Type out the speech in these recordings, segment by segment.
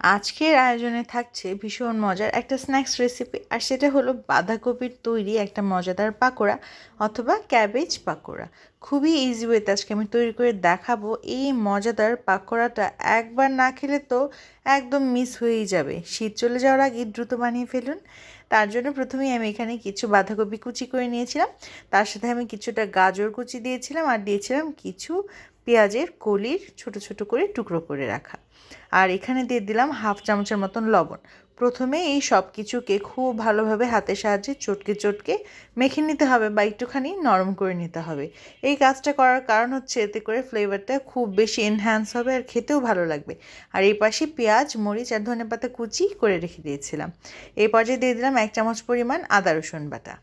আজকের আয়োজনে থাকছে ভীষণ মজার একটা স্ন্যাক্স রেসিপি আর সেটা হলো বাঁধাকপির তৈরি একটা মজাদার পাকোড়া অথবা ক্যাবেজ পাকোড়া। খুবই ইজি ওয়েতে আজকে আমি তৈরি করে দেখাবো এই মজাদার পাকোড়াটা। একবার না খেলে তো একদম মিস হয়েই যাবে। শীত চলে যাওয়ার আগে দ্রুত বানিয়ে ফেলুন। তার জন্য প্রথমেই আমি এখানে কিছু বাঁধাকপি কুচি করে নিয়েছিলাম। তার সাথে আমি কিছুটা গাজর কুচি দিয়েছিলাম আর দিয়েছিলাম কিছু পেঁয়াজের কলির ছোট ছোট করে টুকরো করে রাখা। আর এখানে দিয়ে দিলাম হাফ চামচের মতন লবণ। প্রথমে এই সব কিছুকে খুব ভালোভাবে হাতের সাহায্যে চটকে চটকে মেখে নিতে হবে বা একটুখানি নরম করে নিতে হবে। এই কাজটা করার কারণ হচ্ছে এতে করে ফ্লেভারটা খুব বেশি এনহ্যান্স হবে আর খেতেও ভালো লাগবে। আর এই পাশে পেঁয়াজ, মরিচ আর ধনে পাতা কুচি করে রেখে দিয়েছিলাম। এই পর্যায়ে দিয়ে দিলাম এক চামচ পরিমাণ আদা রসুন বাটা।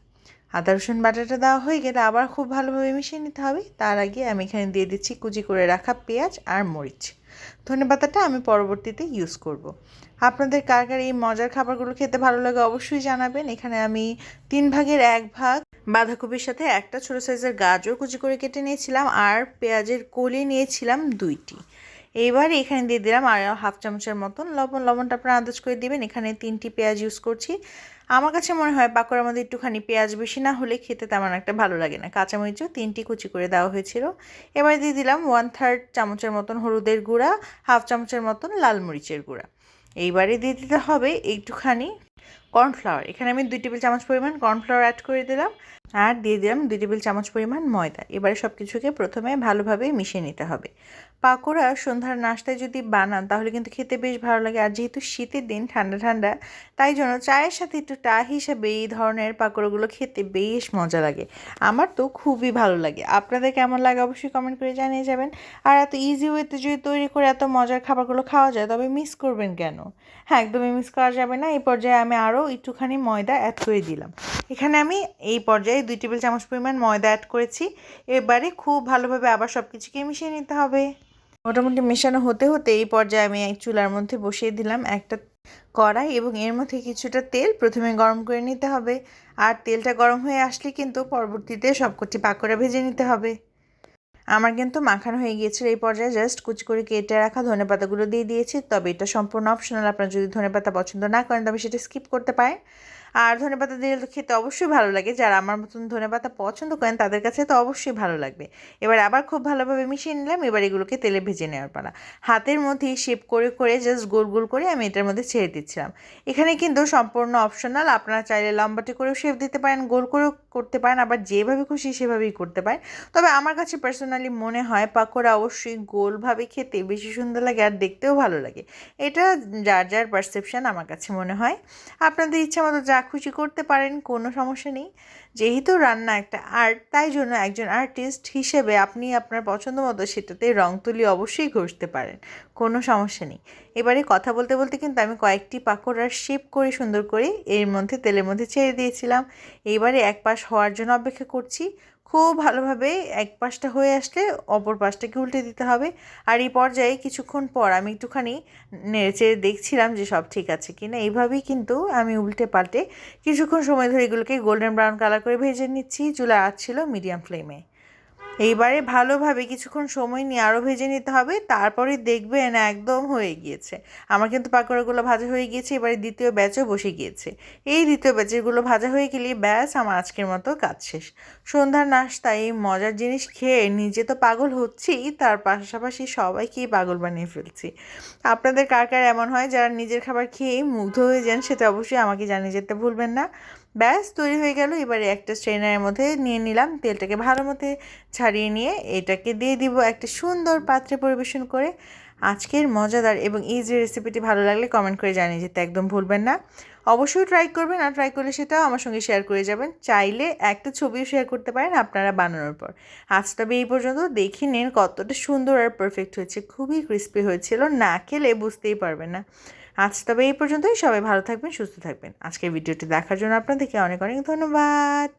আদা, রসুন বাটাটা দেওয়া হয়ে গেলে আবার খুব ভালোভাবে মিশিয়ে নিতে হবে। তার আগে আমি এখানে দিয়ে দিচ্ছি কুচি করে রাখা পেঁয়াজ আর মরিচ। ধনে পাতাটা আমি পরবর্তীতে ইউজ করব। আপনাদের কার কার এই মজার খাবারগুলো খেতে ভালো লাগে অবশ্যই জানাবেন। এখানে আমি তিন ভাগের এক ভাগ বাঁধাকপির সাথে একটা ছোটো সাইজের গাজর কুচি করে কেটে নিয়েছিলাম আর পেঁয়াজের কলি নিয়েছিলাম দুইটি। এইবার এখানে দিয়ে দিলাম আর হাফ চামচের মতন লবণ। লবণটা আপনারা আন্দাজ করে দিবেন, এখানে তিনটি পেঁয়াজ ইউজ করছি। আমার কাছে মনে হয় পাকোড়ার মধ্যে একটুখানি পেঁয়াজ বেশি না হলে খেতে তেমন একটা ভালো লাগে না। কাঁচামরিচও তিনটি কুচি করে দেওয়া হয়েছিল। এবার দিয়ে দিলাম ওয়ান থার্ড চামচের মতন হলুদের গুঁড়া হাফ চামচের মতন লাল মরিচের গুঁড়া। এইবারে দিয়ে দিতে হবে একটুখানি কর্নফ্লাওয়ার এখানে আমি দুই টেবিল চামচ পরিমাণ কর্নফ্লাওয়ার অ্যাড করে দিলাম আর দিয়ে দিলাম দুই টেবিল চামচ পরিমাণ ময়দা। এবারে সব কিছুকে প্রথমে ভালোভাবে মিশিয়ে নিতে হবে। পাকোড়া সন্ধ্যার নাস্তায় যদি বানান, তাহলে কিন্তু খেতে বেশ ভালো লাগে। আর যেহেতু শীতের দিন, ঠান্ডা ঠান্ডা, তাই জন্য চায়ের সাথে একটু টা হিসাবে এই ধরনের পাকোড়াগুলো খেতে বেশ মজা লাগে। আমার তো খুবই ভালো লাগে। আপনাদের কেমন লাগে অবশ্যই কমেন্ট করে জানিয়ে যাবেন। আর এত ইজি ওয়েতে যদি তৈরি করে এত মজার খাবারগুলো খাওয়া যায়, তবে মিস করবেন কেন? হ্যাঁ একদমই মিস করা যাবে না। এই পর্যায়ে আমি আরও একটুখানি ময়দা অ্যাড করে দিলাম। এখানে আমি এই পর্যায়ে দুই টেবিল চামচ পরিমাণ ময়দা অ্যাড করেছি। এবারে খুব ভালোভাবে আবার সব কিছুকে মিশিয়ে নিতে হবে। মোটামুটি মেশানো হতে হতে এই পর্যায়ে আমি এক চুলার মধ্যে বসিয়ে দিলাম একটা কড়াই এবং এর মধ্যে কিছুটা তেল প্রথমে গরম করে নিতে হবে। আর তেলটা গরম হয়ে আসলে কিন্তু পরবর্তীতে সবকটি পাকোড়া ভেজে নিতে হবে। আমার কিন্তু মাখানো হয়ে গিয়েছিল এই পর্যায়ে, জাস্ট কুচি করে কেটে রাখা ধনে পাতাগুলো দিয়ে দিয়েছি। তবে এটা সম্পূর্ণ অপশনাল আপনারা যদি ধনে পাতা পছন্দ না করেন তবে সেটা স্কিপ করতে পারেন। আর ধনে পাতা দিলে তো খেতে অবশ্যই ভালো লাগে। যারা আমার মতন ধনে পাতা পছন্দ করেন, তাদের কাছে তো অবশ্যই ভালো লাগবে। এবার আবার খুব ভালোভাবে মিশিয়ে নিলাম, এবার এগুলোকে তেলে ভেজে নেওয়ার পালা। হাতের মধ্যেই শেপ করে করে জাস্ট গোল গোল করে আমি এটার মধ্যে ছেড়ে দিচ্ছিলাম। এখানে কিন্তু সম্পূর্ণ অপশনাল আপনারা চাইলে লম্বাটি করেও শেপ দিতে পারেন, গোল করেও করতে পারেন, আবার যেভাবে খুশি সেভাবেই করতে পারেন। তবে আমার কাছে পার্সোনালি মনে হয় পাকোড়া অবশ্যই গোলভাবে খেতে বেশি সুন্দর লাগে আর দেখতেও ভালো লাগে। এটা যার যার পারসেপশান আমার কাছে মনে হয়। আপনাদের ইচ্ছা মতো যা খুশি করতে পারেন, কোনো সমস্যা নেই। যেহেতু রান্না একটা আর্ট তাই জন্য একজন আর্টিস্ট হিসেবে আপনি আপনার পছন্দ মতো সেটাতে রং তুলি অবশ্যই ঘষতে পারেন, কোনো সমস্যা নেই। এবারে কথা বলতে বলতে কিন্তু আমি কয়েকটি পাকোড়ার শেপ করে সুন্দর করে এর মধ্যে, তেলের মধ্যে ছেড়ে দিয়েছিলাম। এইবারে এক পাশ হওয়ার জন্য অপেক্ষা করছি। খুব ভালোভাবে এক পাশটা হয়ে আসলে অপর পাশটাকে উল্টে দিতে হবে। আর এই পর্যায়ে কিছুক্ষণ পর আমি একটুখানি নেড়েচেড়ে দেখছিলাম যে সব ঠিক আছে কি না এইভাবেই কিন্তু আমি উল্টে পাল্টে কিছুক্ষণ সময় ধরে এগুলোকে গোল্ডেন ব্রাউন কালার করে ভেজে নিচ্ছি। চুলা আঁচ ছিল মিডিয়াম ফ্লেমে এইবারে ভালোভাবে কিছুক্ষণ সময় নিয়ে আরও ভেজে নিতে হবে, তারপরে দেখবেন একদম হয়ে গিয়েছে। আমার কিন্তু পাকোড়াগুলো ভাজা হয়ে গিয়েছে, এবারে দ্বিতীয় ব্যাচও বসে গিয়েছে। এই দ্বিতীয় ব্যাচেরগুলো ভাজা হয়ে গেলেই ব্যাস, আমার আজকের মতো কাজ শেষ। সন্ধ্যার নাস্তায় এই মজার জিনিস খেয়ে নিজে তো পাগল হচ্ছেই, তার পাশাপাশি সবাইকেই পাগল বানিয়ে ফেলছি। আপনাদের কার কার এমন হয় যারা নিজের খাবার খেয়ে মুগ্ধ হয়ে যান, সেটা অবশ্যই আমাকে জানিয়ে যেতে ভুলবেন না। ব্যাস, তৈরি হয়ে গেল। এবারে একটা স্ট্রেনারের মধ্যে নিয়ে নিলাম। তেলটাকে ভালো মতো ছাড়িয়ে নিয়ে এটাকে দিয়ে দিব একটা সুন্দর পাত্রে পরিবেশন করে। আজকের মজাদার এবং ইজি রেসিপিটি ভালো লাগলে কমেন্ট করে জানিয়ে যেতে একদম ভুলবেন না। অবশ্যই ট্রাই করবেন আর ট্রাই করলে সেটাও আমার সঙ্গে শেয়ার করে যাবেন। চাইলে একটা ছবিও শেয়ার করতে পারেন আপনারা বানানোর পর। আজ তবে এই পর্যন্ত দেখে নিন কতটা সুন্দর আর পারফেক্ট হয়েছে। খুবই ক্রিস্পি হয়েছিল। না খেলে বুঝতেই পারবেন না। আজ তবে এই পর্যন্তই। সবাই ভালো থাকবেন, সুস্থ থাকবেন। আজকের ভিডিওটি দেখার জন্য আপনাদেরকে অনেক অনেক ধন্যবাদ।